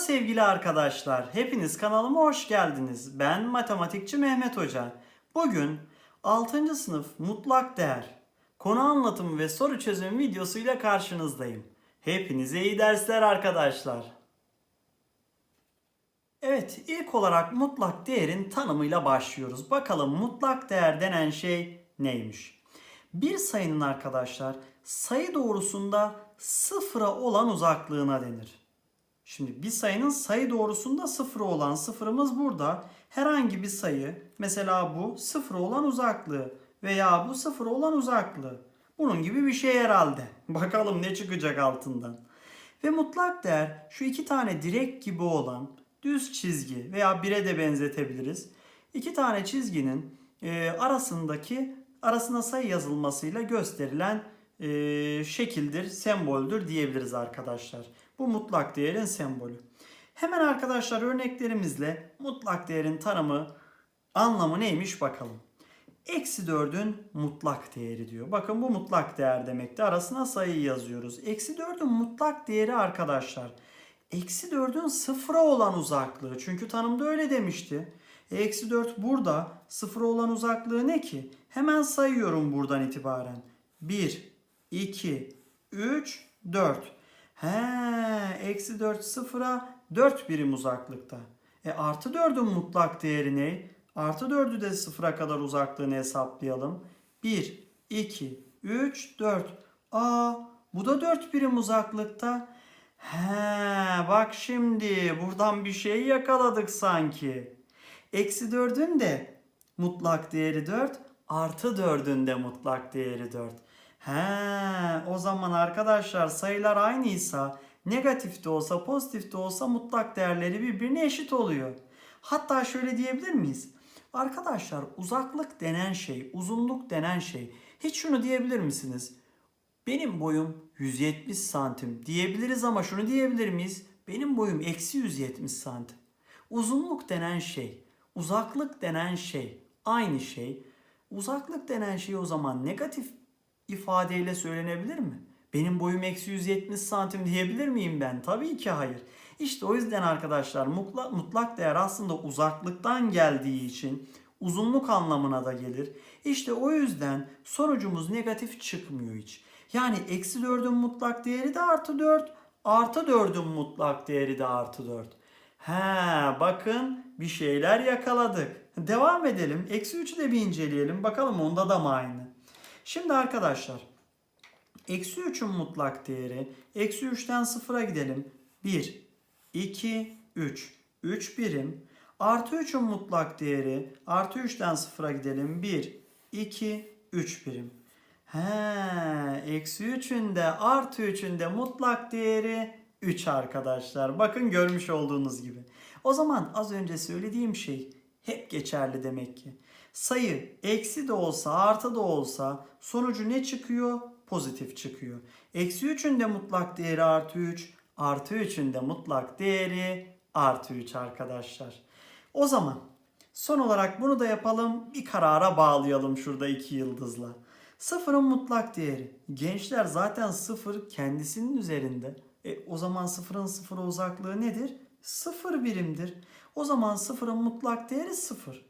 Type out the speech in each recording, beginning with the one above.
sevgili arkadaşlar. Hepiniz kanalıma hoş geldiniz. Ben matematikçi Mehmet Hoca. Bugün 6. sınıf mutlak değer konu anlatımı ve soru çözüm videosuyla karşınızdayım. Hepinize iyi dersler arkadaşlar. Evet, ilk olarak mutlak değerin tanımıyla başlıyoruz. Bakalım mutlak değer denen şey neymiş? Bir sayının arkadaşlar sayı doğrusunda sıfıra olan uzaklığına denir. Şimdi bir sayının sayı doğrusunda sıfır olan sıfırımız burada. Herhangi bir sayı mesela bu sıfır olan uzaklığı veya bu sıfır olan uzaklığı. Bunun gibi bir şey herhalde. Bakalım ne çıkacak altından. Ve mutlak değer şu iki tane direk gibi olan düz çizgi veya bire de benzetebiliriz. İki tane çizginin e, arasındaki arasına sayı yazılmasıyla gösterilen e, şekildir, semboldür diyebiliriz arkadaşlar. Bu mutlak değerin sembolü. Hemen arkadaşlar örneklerimizle mutlak değerin tanımı, anlamı neymiş bakalım. Eksi 4'ün mutlak değeri diyor. Bakın bu mutlak değer demekti. Arasına sayı yazıyoruz. Eksi 4'ün mutlak değeri arkadaşlar. Eksi 4'ün sıfıra olan uzaklığı. Çünkü tanımda öyle demişti. E, Eksi 4 burada. Sıfıra olan uzaklığı ne ki? Hemen sayıyorum buradan itibaren. 1, 2, 3, 4. He, eksi 4 sıfıra 4 birim uzaklıkta. E artı 4'ün mutlak değeri ne? Artı 4'ü de sıfıra kadar uzaklığını hesaplayalım. 1, 2, 3, 4. Aa bu da 4 birim uzaklıkta. He bak şimdi buradan bir şey yakaladık sanki. Eksi 4'ün de mutlak değeri 4. Artı 4'ün de mutlak değeri 4. He, o zaman arkadaşlar sayılar aynıysa negatif de olsa pozitif de olsa mutlak değerleri birbirine eşit oluyor. Hatta şöyle diyebilir miyiz? Arkadaşlar uzaklık denen şey, uzunluk denen şey. Hiç şunu diyebilir misiniz? Benim boyum 170 santim diyebiliriz ama şunu diyebilir miyiz? Benim boyum eksi 170 santim. Uzunluk denen şey, uzaklık denen şey aynı şey. Uzaklık denen şey o zaman negatif ifadeyle söylenebilir mi? Benim boyum eksi 170 santim diyebilir miyim ben? Tabii ki hayır. İşte o yüzden arkadaşlar mutlak, mutlak değer aslında uzaklıktan geldiği için uzunluk anlamına da gelir. İşte o yüzden sonucumuz negatif çıkmıyor hiç. Yani eksi 4'ün mutlak değeri de artı 4, artı 4'ün mutlak değeri de artı 4. He bakın bir şeyler yakaladık. Devam edelim. Eksi 3'ü de bir inceleyelim. Bakalım onda da mı aynı? Şimdi arkadaşlar eksi 3'ün mutlak değeri eksi 3'ten 0'a gidelim. 1, 2, 3. 3 birim. Artı 3'ün mutlak değeri artı 3'ten 0'a gidelim. 1, 2, 3 birim. He, eksi 3'ün de artı 3'ün de mutlak değeri 3 arkadaşlar. Bakın görmüş olduğunuz gibi. O zaman az önce söylediğim şey hep geçerli demek ki. Sayı eksi de olsa artı da olsa sonucu ne çıkıyor? Pozitif çıkıyor. Eksi 3'ün de mutlak değeri artı 3, artı 3'ün de mutlak değeri artı 3 arkadaşlar. O zaman son olarak bunu da yapalım. Bir karara bağlayalım şurada iki yıldızla. Sıfırın mutlak değeri. Gençler zaten sıfır kendisinin üzerinde. E, o zaman sıfırın sıfıra uzaklığı nedir? Sıfır birimdir. O zaman sıfırın mutlak değeri sıfır.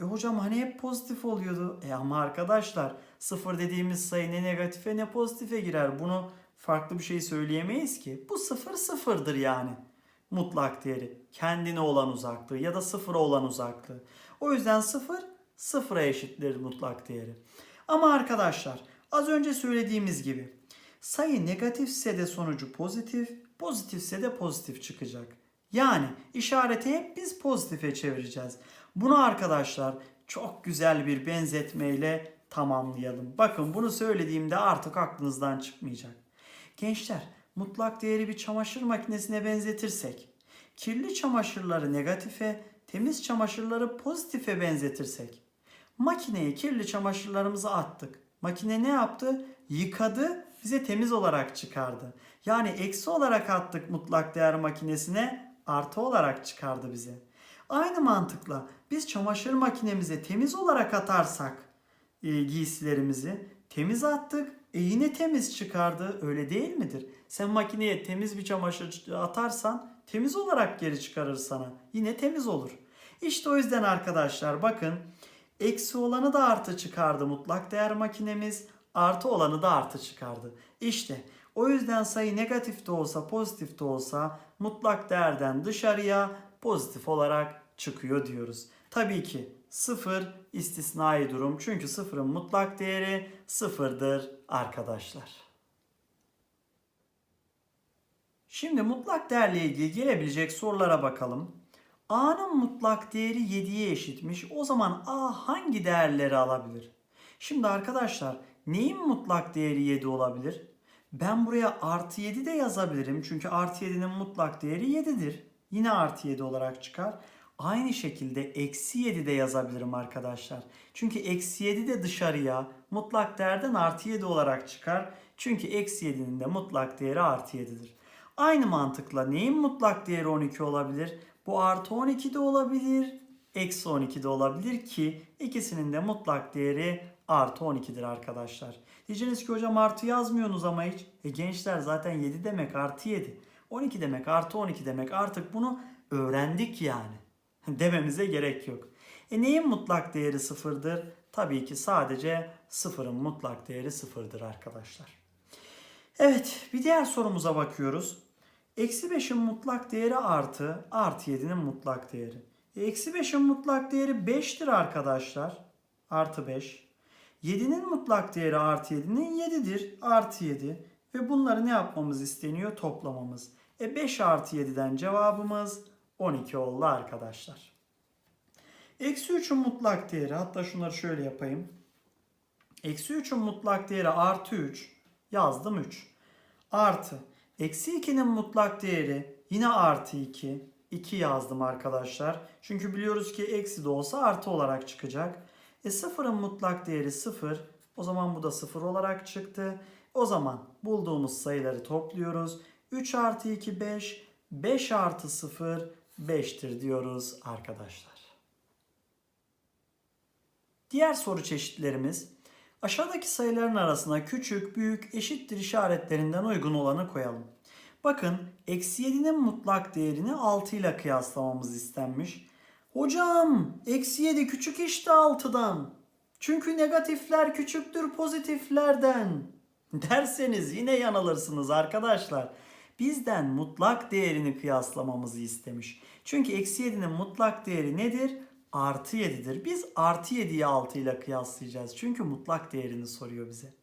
E hocam hani hep pozitif oluyordu. E ama arkadaşlar sıfır dediğimiz sayı ne negatife ne pozitife girer. Bunu farklı bir şey söyleyemeyiz ki. Bu sıfır sıfırdır yani. Mutlak değeri. Kendine olan uzaklığı ya da sıfıra olan uzaklığı. O yüzden sıfır sıfıra eşittir mutlak değeri. Ama arkadaşlar az önce söylediğimiz gibi sayı negatifse de sonucu pozitif, pozitifse de pozitif çıkacak. Yani işareti hep biz pozitife çevireceğiz. Bunu arkadaşlar çok güzel bir benzetmeyle tamamlayalım. Bakın bunu söylediğimde artık aklınızdan çıkmayacak. Gençler mutlak değeri bir çamaşır makinesine benzetirsek, kirli çamaşırları negatife, temiz çamaşırları pozitife benzetirsek, makineye kirli çamaşırlarımızı attık. Makine ne yaptı? Yıkadı, bize temiz olarak çıkardı. Yani eksi olarak attık mutlak değer makinesine, artı olarak çıkardı bize. Aynı mantıkla biz çamaşır makinemize temiz olarak atarsak e, giysilerimizi temiz attık e yine temiz çıkardı öyle değil midir? Sen makineye temiz bir çamaşır atarsan temiz olarak geri çıkarır sana. Yine temiz olur. İşte o yüzden arkadaşlar bakın eksi olanı da artı çıkardı mutlak değer makinemiz. Artı olanı da artı çıkardı. İşte o yüzden sayı negatif de olsa pozitif de olsa mutlak değerden dışarıya pozitif olarak çıkıyor diyoruz. Tabii ki sıfır istisnai durum çünkü sıfırın mutlak değeri sıfırdır arkadaşlar. Şimdi mutlak değerle ilgili gelebilecek sorulara bakalım. A'nın mutlak değeri 7'ye eşitmiş. O zaman A hangi değerleri alabilir? Şimdi arkadaşlar neyin mutlak değeri 7 olabilir? Ben buraya artı 7 de yazabilirim. Çünkü artı 7'nin mutlak değeri 7'dir. Yine artı 7 olarak çıkar. Aynı şekilde eksi 7 de yazabilirim arkadaşlar. Çünkü eksi 7 de dışarıya mutlak değerden artı 7 olarak çıkar. Çünkü eksi 7'nin de mutlak değeri artı 7'dir. Aynı mantıkla neyin mutlak değeri 12 olabilir? Bu artı 12 de olabilir, eksi 12 de olabilir ki ikisinin de mutlak değeri artı 12'dir arkadaşlar. Diyeceksiniz ki hocam artı yazmıyorsunuz ama hiç. E gençler zaten 7 demek artı 7. 12 demek artı 12 demek artık bunu öğrendik yani. Dememize gerek yok. E neyin mutlak değeri sıfırdır? Tabii ki sadece sıfırın mutlak değeri sıfırdır arkadaşlar. Evet bir diğer sorumuza bakıyoruz. Eksi 5'in mutlak değeri artı artı 7'nin mutlak değeri. E, Eksi 5'in mutlak değeri 5'tir arkadaşlar. Artı 5. 7'nin mutlak değeri artı 7'nin 7'dir. Artı 7. Ve bunları ne yapmamız isteniyor? Toplamamız. E 5 artı 7'den cevabımız 12 oldu arkadaşlar. Eksi 3'ün mutlak değeri hatta şunları şöyle yapayım. Eksi 3'ün mutlak değeri artı 3 yazdım 3. Artı eksi 2'nin mutlak değeri yine artı 2. 2 yazdım arkadaşlar. Çünkü biliyoruz ki eksi de olsa artı olarak çıkacak. E sıfırın mutlak değeri 0. O zaman bu da 0 olarak çıktı. O zaman bulduğumuz sayıları topluyoruz. 3 artı 2 5. 5 artı 0 5'tir diyoruz arkadaşlar. Diğer soru çeşitlerimiz aşağıdaki sayıların arasına küçük, büyük, eşittir işaretlerinden uygun olanı koyalım. Bakın eksi 7'nin mutlak değerini 6 ile kıyaslamamız istenmiş. Hocam eksi 7 küçük işte 6'dan. Çünkü negatifler küçüktür pozitiflerden. Derseniz yine yanılırsınız arkadaşlar. Bizden mutlak değerini kıyaslamamızı istemiş. Çünkü eksi 7'nin mutlak değeri nedir? Artı 7'dir. Biz artı 7'yi 6 ile kıyaslayacağız. Çünkü mutlak değerini soruyor bize.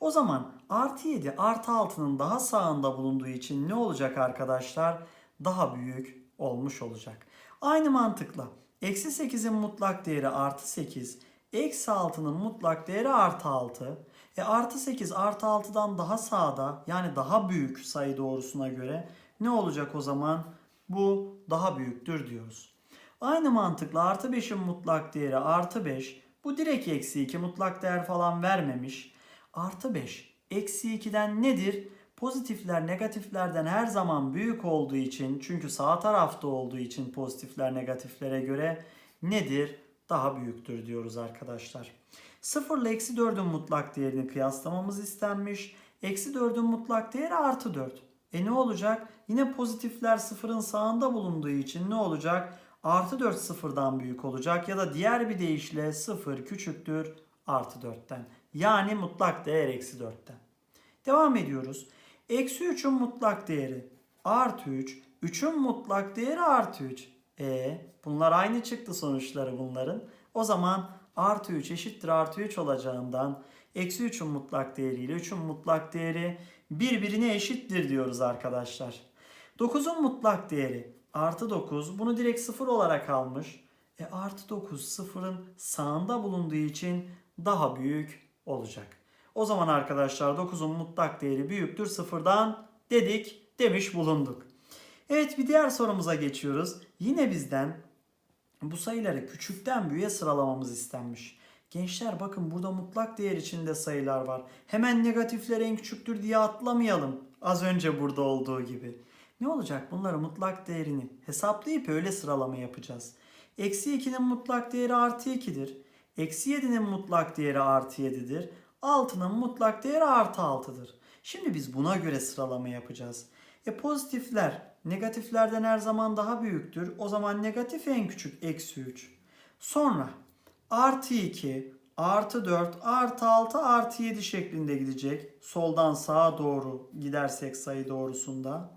O zaman artı 7 artı 6'nın daha sağında bulunduğu için ne olacak arkadaşlar? Daha büyük olmuş olacak. Aynı mantıkla eksi 8'in mutlak değeri artı 8, eksi 6'nın mutlak değeri artı 6. E artı 8 artı 6'dan daha sağda yani daha büyük sayı doğrusuna göre ne olacak o zaman? Bu daha büyüktür diyoruz. Aynı mantıkla artı 5'in mutlak değeri artı 5. Bu direkt eksi 2 mutlak değer falan vermemiş. Artı 5 eksi 2'den nedir? Pozitifler negatiflerden her zaman büyük olduğu için çünkü sağ tarafta olduğu için pozitifler negatiflere göre nedir? Daha büyüktür diyoruz arkadaşlar. 0 ile eksi 4'ün mutlak değerini kıyaslamamız istenmiş. Eksi 4'ün mutlak değeri artı 4. E ne olacak? Yine pozitifler sıfırın sağında bulunduğu için ne olacak? Artı 4 sıfırdan büyük olacak ya da diğer bir deyişle 0 küçüktür artı 4'ten. Yani mutlak değer eksi 4'ten. Devam ediyoruz. Eksi 3'ün mutlak değeri artı 3. 3'ün mutlak değeri artı 3. E bunlar aynı çıktı sonuçları bunların. O zaman artı 3 eşittir artı 3 olacağından eksi 3'ün mutlak değeri ile 3'ün mutlak değeri birbirine eşittir diyoruz arkadaşlar. 9'un mutlak değeri artı 9 bunu direkt 0 olarak almış. E artı 9 sıfırın sağında bulunduğu için daha büyük olacak. O zaman arkadaşlar 9'un mutlak değeri büyüktür sıfırdan dedik demiş bulunduk. Evet bir diğer sorumuza geçiyoruz. Yine bizden bu sayıları küçükten büyüğe sıralamamız istenmiş. Gençler bakın burada mutlak değer içinde sayılar var. Hemen negatifler en küçüktür diye atlamayalım. Az önce burada olduğu gibi. Ne olacak? Bunları mutlak değerini hesaplayıp öyle sıralama yapacağız. Eksi 2'nin mutlak değeri artı 2'dir. Eksi 7'nin mutlak değeri artı 7'dir. 6'nın mutlak değeri artı 6'dır. Şimdi biz buna göre sıralama yapacağız. E pozitifler negatiflerden her zaman daha büyüktür. O zaman negatif en küçük eksi 3. Sonra artı 2, artı 4, artı 6, artı 7 şeklinde gidecek. Soldan sağa doğru gidersek sayı doğrusunda.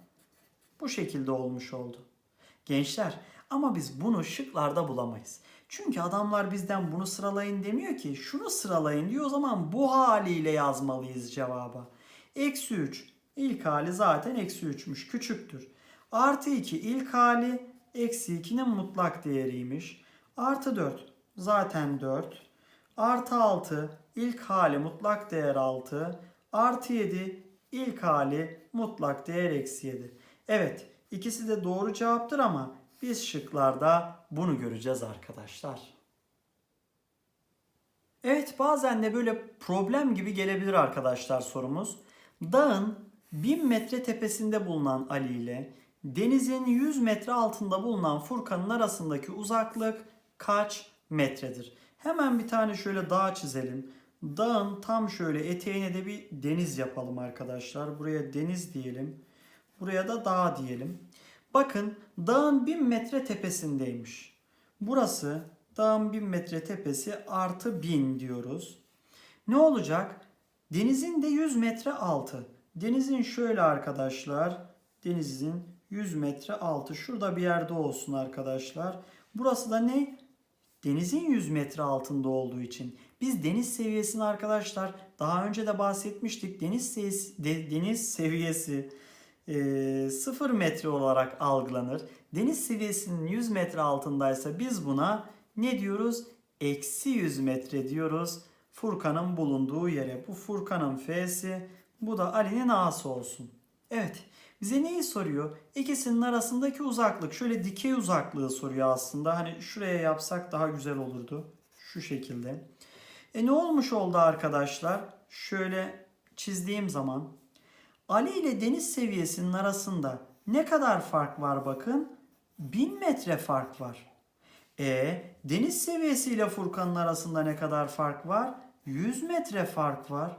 Bu şekilde olmuş oldu. Gençler ama biz bunu şıklarda bulamayız. Çünkü adamlar bizden bunu sıralayın demiyor ki şunu sıralayın diyor o zaman bu haliyle yazmalıyız cevaba. Eksi 3 ilk hali zaten eksi 3'müş küçüktür. Artı 2 ilk hali eksi 2'nin mutlak değeriymiş. Artı 4 zaten 4. Artı 6 ilk hali mutlak değer 6. Artı 7 ilk hali mutlak değer eksi 7. Evet ikisi de doğru cevaptır ama biz şıklarda bunu göreceğiz arkadaşlar. Evet bazen de böyle problem gibi gelebilir arkadaşlar sorumuz. Dağın 1000 metre tepesinde bulunan Ali ile denizin 100 metre altında bulunan Furkan'ın arasındaki uzaklık kaç metredir? Hemen bir tane şöyle dağ çizelim. Dağın tam şöyle eteğine de bir deniz yapalım arkadaşlar. Buraya deniz diyelim. Buraya da dağ diyelim. Bakın dağın 1000 metre tepesindeymiş. Burası dağın 1000 metre tepesi artı 1000 diyoruz. Ne olacak? Denizin de 100 metre altı. Denizin şöyle arkadaşlar. Denizin 100 metre altı. Şurada bir yerde olsun arkadaşlar. Burası da ne? Denizin 100 metre altında olduğu için. Biz deniz seviyesini arkadaşlar daha önce de bahsetmiştik. Deniz seviyesi, de- deniz seviyesi e, 0 metre olarak algılanır. Deniz seviyesinin 100 metre altındaysa biz buna ne diyoruz? Eksi 100 metre diyoruz. Furkan'ın bulunduğu yere. Bu Furkan'ın F'si. Bu da Ali'nin A'sı olsun. Evet. Bize neyi soruyor? İkisinin arasındaki uzaklık. Şöyle dikey uzaklığı soruyor aslında. Hani şuraya yapsak daha güzel olurdu. Şu şekilde. E ne olmuş oldu arkadaşlar? Şöyle çizdiğim zaman Ali ile deniz seviyesinin arasında ne kadar fark var bakın? 1000 metre fark var. E deniz seviyesi ile Furkan'ın arasında ne kadar fark var? 100 metre fark var.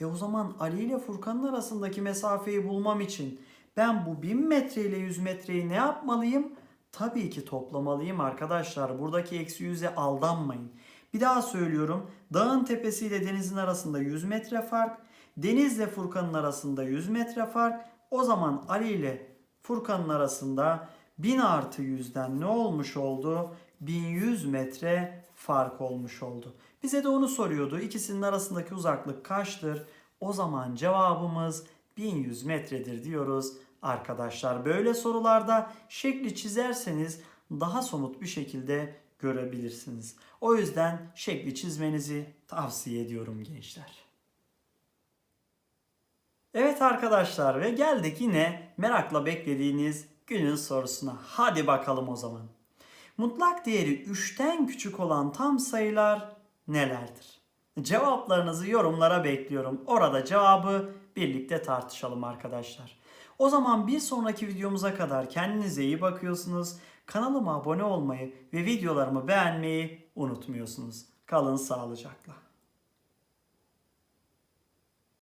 E o zaman Ali ile Furkan'ın arasındaki mesafeyi bulmam için ben bu 1000 metre ile 100 metreyi ne yapmalıyım? Tabii ki toplamalıyım arkadaşlar. Buradaki eksi 100'e aldanmayın. Bir daha söylüyorum. Dağın tepesi ile denizin arasında 100 metre fark. Denizle Furkan'ın arasında 100 metre fark. O zaman Ali ile Furkan'ın arasında 1000 artı 100'den ne olmuş oldu? 1100 metre fark olmuş oldu. Bize de onu soruyordu. İkisinin arasındaki uzaklık kaçtır? O zaman cevabımız 1100 metredir diyoruz arkadaşlar. Böyle sorularda şekli çizerseniz daha somut bir şekilde görebilirsiniz. O yüzden şekli çizmenizi tavsiye ediyorum gençler. Evet arkadaşlar ve geldik yine merakla beklediğiniz günün sorusuna. Hadi bakalım o zaman. Mutlak değeri 3'ten küçük olan tam sayılar nelerdir? Cevaplarınızı yorumlara bekliyorum. Orada cevabı birlikte tartışalım arkadaşlar. O zaman bir sonraki videomuza kadar kendinize iyi bakıyorsunuz. Kanalıma abone olmayı ve videolarımı beğenmeyi unutmuyorsunuz. Kalın sağlıcakla.